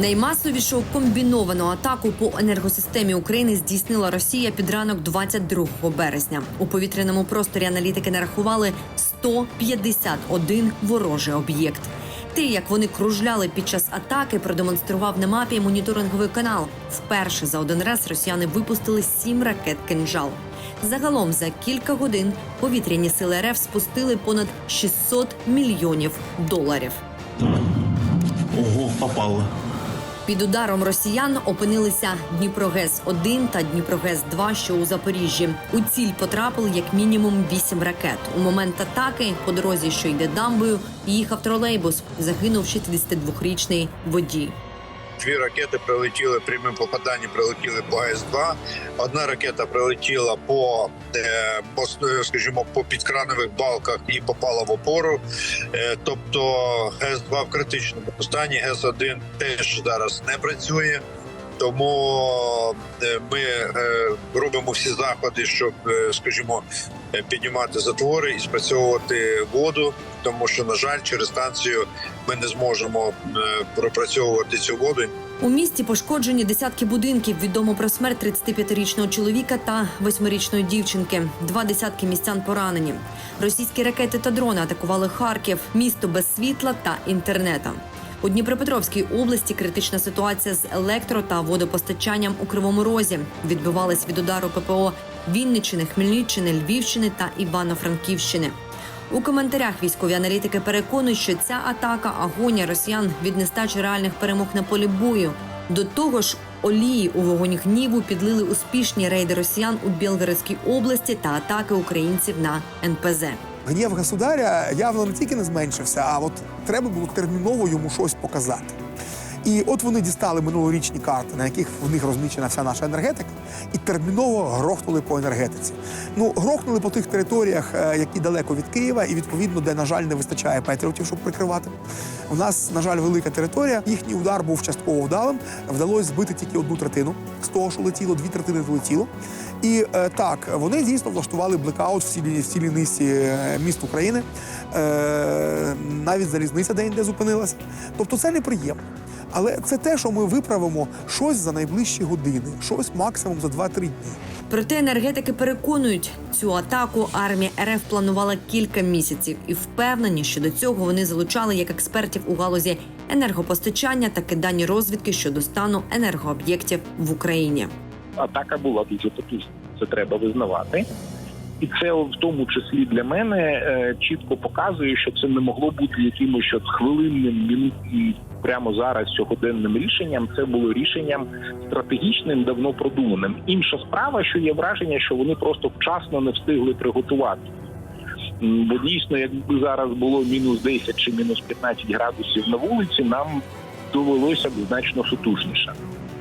Наймасовішу комбіновану атаку по енергосистемі України здійснила Росія під ранок 22 березня. У повітряному просторі аналітики нарахували 151 ворожий об'єкт. Те, як вони кружляли під час атаки, продемонстрував на мапі моніторинговий канал. Вперше за один раз росіяни випустили сім ракет кинжал. Загалом за кілька годин повітряні сили РФ спустили понад 600 мільйонів доларів. Ого, попало. Під ударом росіян опинилися Дніпрогес 1 та Дніпрогес 2 що у Запоріжжі. У ціль потрапили як мінімум вісім ракет. У момент атаки по дорозі, що йде дамбою, їхав тролейбус. Загинув 62-річний водій. Дві ракети прилетіли прямим попаданням, прилетіли по ГЕС-2. Одна ракета прилетіла по, е, по е, скажімо, по підкранових балках і попала в опору. Е, тобто С-2 в критичному стані, ГЕС-1 теж зараз не працює. Тому е, ми е, робимо всі заходи, щоб, е, скажімо, піднімати затвори і спрацьовувати воду, тому що, на жаль, через станцію ми не зможемо пропрацьовувати цю воду. У місті пошкоджені десятки будинків. Відомо про смерть 35-річного чоловіка та 8-річної дівчинки. Два десятки містян поранені. Російські ракети та дрони атакували Харків, місто без світла та інтернету. У Дніпропетровській області критична ситуація з електро та водопостачанням у Кривому Розі. Відбивались від удару ППО Вінниччини, Хмельниччини, Львівщини та Івано-Франківщини. У коментарях військові аналітики переконують, що ця атака агонія росіян від нестачі реальних перемог на полі бою. До того ж, олії у вогонь гніву підлили успішні рейди росіян у Білгородській області та атаки українців на НПЗ. Гнів государя явно не тільки не зменшився, а от треба було терміново йому щось показати. І от вони дістали минулорічні карти, на яких в них розмічена вся наша енергетика, і терміново грохнули по енергетиці. Ну, грохнули по тих територіях, е, які далеко від Києва, і відповідно, де, на жаль, не вистачає патріотів, щоб прикривати. У нас, на жаль, велика територія. Їхній удар був частково вдалим. Вдалося збити тільки одну третину з того, що летіло, дві третини долетіло. І е, так, вони дійсно влаштували блекаут в цілій, в цілій низці е, міст України. Е, навіть залізниця де-інде зупинилася. Тобто це неприємно. Але це те, що ми виправимо щось за найближчі години, щось максимум за 2-3 дні. Проте енергетики переконують, цю атаку армія РФ планувала кілька місяців і впевнені, що до цього вони залучали як експертів у галузі енергопостачання, так і дані розвідки щодо стану енергооб'єктів в Україні. атака була дуже потужна. Це треба визнавати. І це в тому числі для мене е, чітко показує, що це не могло бути якимось хвилинним мінутним прямо зараз сьогоденним рішенням. Це було рішенням стратегічним, давно продуманим. Інша справа, що є враження, що вони просто вчасно не встигли приготувати. Бо дійсно, якби зараз було мінус 10 чи мінус 15 градусів на вулиці, нам довелося б значно сутужніше.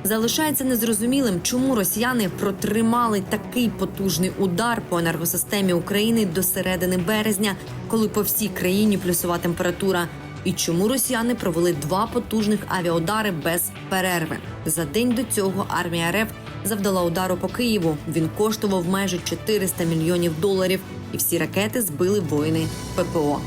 Залишається незрозумілим, чому росіяни протримали такий потужний удар по енергосистемі України до середини березня, коли по всій країні плюсова температура. І чому росіяни провели два потужних авіаудари без перерви? За день до цього армія РФ завдала удару по Києву. Він коштував майже 400 мільйонів доларів, і всі ракети збили воїни ППО.